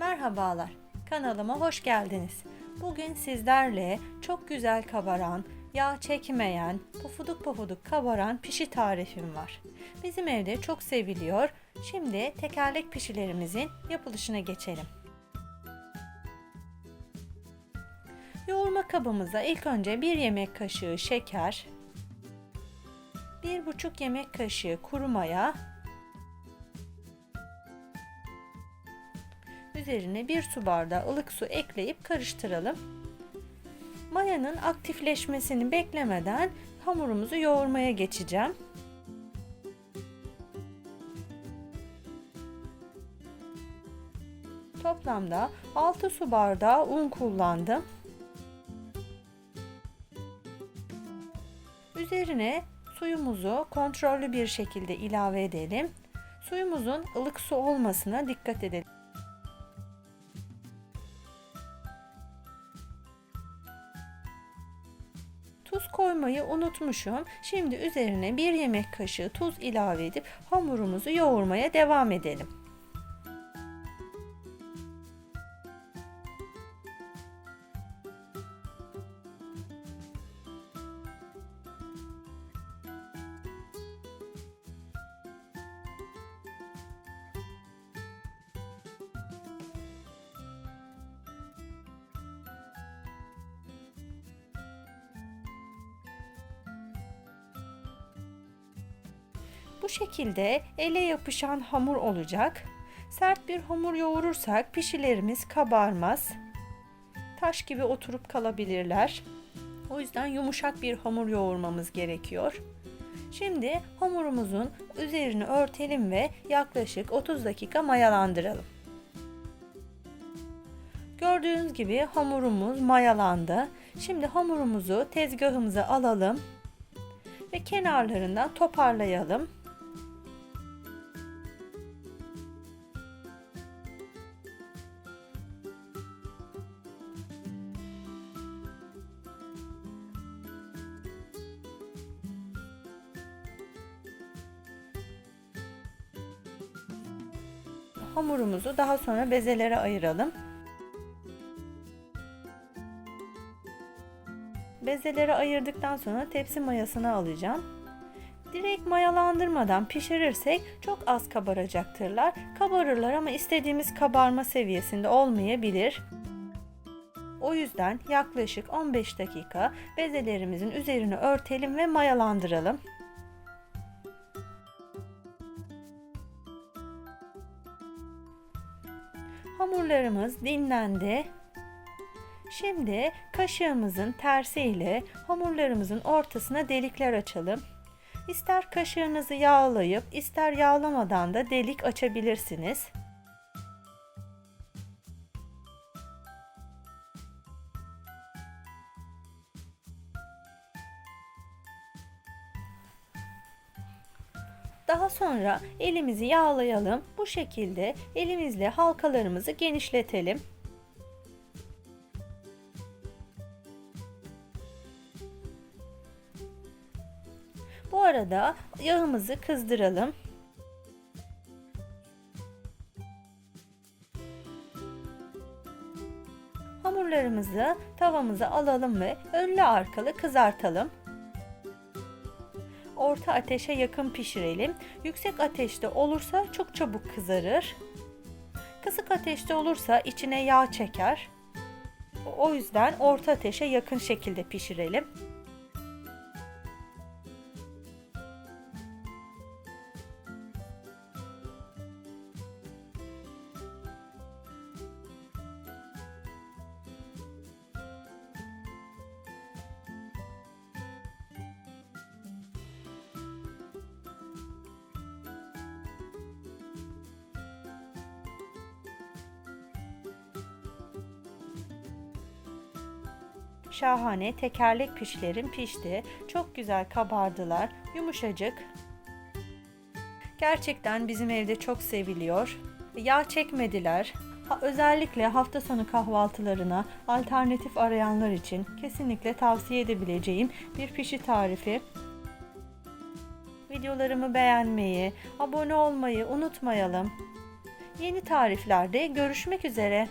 Merhabalar, kanalıma hoş geldiniz. Bugün sizlerle çok güzel kabaran, yağ çekmeyen, pofuduk pofuduk kabaran pişi tarifim var. Bizim evde çok seviliyor. Şimdi tekerlek pişilerimizin yapılışına geçelim. Yoğurma kabımıza ilk önce 1 yemek kaşığı şeker, 1,5 yemek kaşığı kuru maya, Üzerine bir su bardağı ılık su ekleyip karıştıralım. Mayanın aktifleşmesini beklemeden hamurumuzu yoğurmaya geçeceğim. Toplamda 6 su bardağı un kullandım. Üzerine suyumuzu kontrollü bir şekilde ilave edelim. Suyumuzun ılık su olmasına dikkat edelim. Tuz koymayı unutmuşum. Şimdi üzerine bir yemek kaşığı tuz ilave edip hamurumuzu yoğurmaya devam edelim. Bu şekilde ele yapışan hamur olacak. Sert bir hamur yoğurursak pişilerimiz kabarmaz. Taş gibi oturup kalabilirler. O yüzden yumuşak bir hamur yoğurmamız gerekiyor. Şimdi hamurumuzun üzerini örtelim ve yaklaşık 30 dakika mayalandıralım. Gördüğünüz gibi hamurumuz mayalandı. Şimdi hamurumuzu tezgahımıza alalım ve kenarlarından toparlayalım. Hamurumuzu daha sonra bezelere ayıralım. Bezelere ayırdıktan sonra tepsi mayasına alacağım. Direkt mayalandırmadan pişirirsek çok az kabaracaktırlar. Kabarırlar ama istediğimiz kabarma seviyesinde olmayabilir. O yüzden yaklaşık 15 dakika bezelerimizin üzerini örtelim ve mayalandıralım. Hamurlarımız dinlendi. Şimdi kaşığımızın tersiyle hamurlarımızın ortasına delikler açalım. İster kaşığınızı yağlayıp ister yağlamadan da delik açabilirsiniz. Daha sonra elimizi yağlayalım. Bu şekilde elimizle halkalarımızı genişletelim. Bu arada yağımızı kızdıralım. Hamurlarımızı tavamıza alalım ve önlü arkalı kızartalım. Orta ateşe yakın pişirelim. Yüksek ateşte olursa çok çabuk kızarır. Kısık ateşte olursa içine yağ çeker. O yüzden orta ateşe yakın şekilde pişirelim. Şahane tekerlek pişlerim pişti. Çok güzel kabardılar. Yumuşacık. Gerçekten bizim evde çok seviliyor. Yağ çekmediler. Ha, özellikle hafta sonu kahvaltılarına alternatif arayanlar için kesinlikle tavsiye edebileceğim bir pişi tarifi. Videolarımı beğenmeyi, abone olmayı unutmayalım. Yeni tariflerde görüşmek üzere.